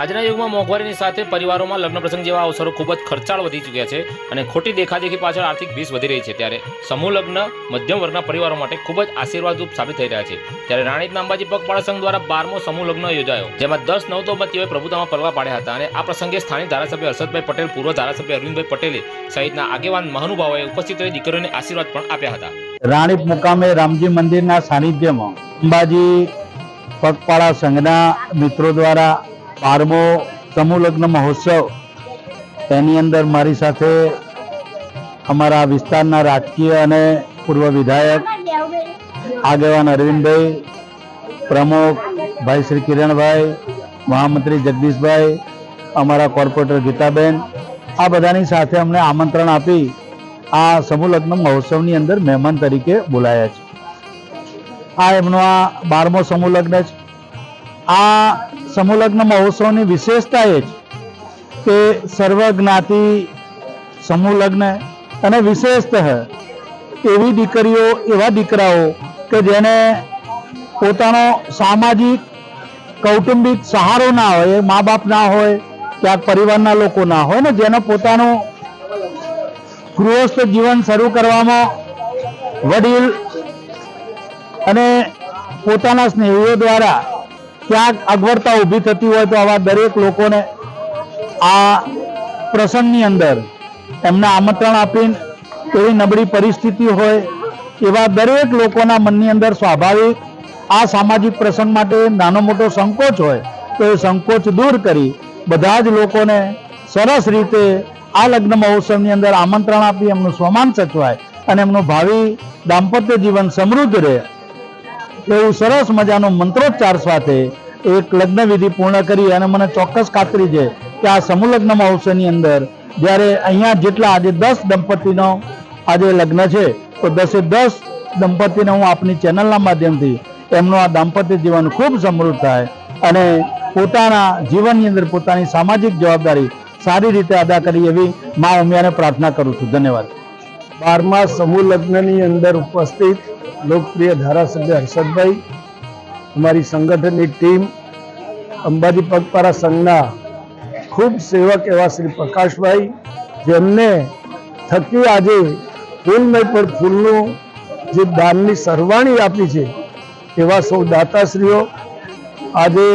આજના યુગમાં મોંઘવારીની સાથે પરિવારોમાં લગ્ન પ્રસંગ જેવા અવસરો ખૂબ જ ખર્ચાળ વધી ચૂક્યા છે અને ખોટી દેખાદેખી પાછળ આર્થિક ભીસ વધી રહી છે. ત્યારે સમૂહ લગ્ન મધ્યમ વર્ગના પરિવારો માટે ખૂબ જ આશીર્વાદરૂપ સાબિત થઈ રહ્યા છે. ત્યારે રાણીતના અંબાજી પગપાળા સંઘ દ્વારા બારમો સમૂહ લગ્ન યોજાયો, જેમાં દસ નવતોમતીઓએ પ્રભુતામાં પલવા પાડ્યા હતા અને આ પ્રસંગે સ્થાનિક ધારાસભ્ય હર્ષદભાઈ પટેલ, પૂર્વ ધારાસભ્ય અરવિંદભાઈ પટેલે સહિતના આગેવાન મહાનુભાવોએ ઉપસ્થિત રહી દીકરીઓને આશીર્વાદ પણ આપ્યા હતા. રાણીપ મુકામે રામજી મંદિરના સાનિધ્યમાં અંબાજી પગપાળા સંઘના મિત્રો દ્વારા બારમો સમૂહ લગ્ન મહોત્સવ. તેની અંદર મારી સાથે અમારા વિસ્તારના રાજકીય અને પૂર્વ વિધાયક આગેવાન અરવિંદભાઈ, પ્રમુખ ભાઈ શ્રી કિરણભાઈ, મહામંત્રી જગદીશભાઈ, અમારા કોર્પોરેટર ગીતાબેન, આ બધાની સાથે અમને આમંત્રણ આપી આ સમૂહ લગ્ન મહોત્સવની અંદર મહેમાન તરીકે બોલાયા છે. આ એમનો આ બારમો સમૂહ લગ્ન છે. આ સમૂહલગ્ન મહોત્સવની વિશેષતા એ જ કે સર્વજ્ઞાતિ સમૂહલગ્ન સમૂહ લગ્ન અને વિશેષતઃ એવી દીકરીઓ, એવા દીકરાઓ કે જેને પોતાનો સામાજિક, કૌટુંબિક સહારો ના હોય મા બાપ ના હોય, ક્યાંક પરિવારના લોકો ના હોય ને જેનો પોતાનું ગૃહસ્થ જીવન શરૂ કરવામાં વડીલ અને પોતાના સ્નેહીઓ દ્વારા ક્યાંક અગવડતા ઊભી થતી હોય તો આવા દરેક લોકોને આ પ્રસંગની અંદર એમને આમંત્રણ આપીને એવી નબળી પરિસ્થિતિ હોય એવા દરેક લોકોના મનની અંદર સ્વાભાવિક આ સામાજિક પ્રસંગ માટે નાનો મોટો સંકોચ હોય તો એ સંકોચ દૂર કરી બધા જ લોકોને સરસ રીતે આ લગ્ન મહોત્સવની અંદર આમંત્રણ આપી એમનું સ્વમાન સચવાય અને એમનું ભાવિ દાંપત્ય જીવન સમૃદ્ધ રહે. એવું સરસ મજાનો મંત્રોચ્ચાર સાથે એક લગ્ન વિધિ પૂર્ણ કરી અને મને ચોક્કસ ખાતરી છે કે આ સમૂહ લગ્ન મહોત્સવની અંદર જ્યારે અહીંયા જેટલા આજે દસ દંપતીનો આજે લગ્ન છે, તો દસે દસ દંપતીને હું આપની ચેનલના માધ્યમથી એમનું આ દાંપત્ય જીવન ખૂબ સમૃદ્ધ થાય અને પોતાના જીવનની અંદર પોતાની સામાજિક જવાબદારી સારી રીતે અદા કરી એવી મા ઉમિયાને પ્રાર્થના કરું છું. ધન્યવાદ. બારમા સમૂહ લગ્નની અંદર ઉપસ્થિત લોકપ્રિય ધારાસભ્ય હર્ષદભાઈ, અમારી સંગઠનની ટીમ, અંબાજી પગપારા સંઘના ખૂબ સેવક એવા શ્રી પ્રકાશભાઈ, જેમને થકી આજે ફૂલમય પર ફૂલનું જે દાનની સરવાણી આપી છે, એવા સૌ દાતાશ્રીઓ, આજે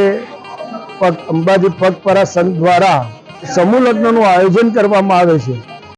પગ અંબાજી પગપરા સંઘ દ્વારા સમૂહ લગ્નનું આયોજન કરવામાં આવે છે.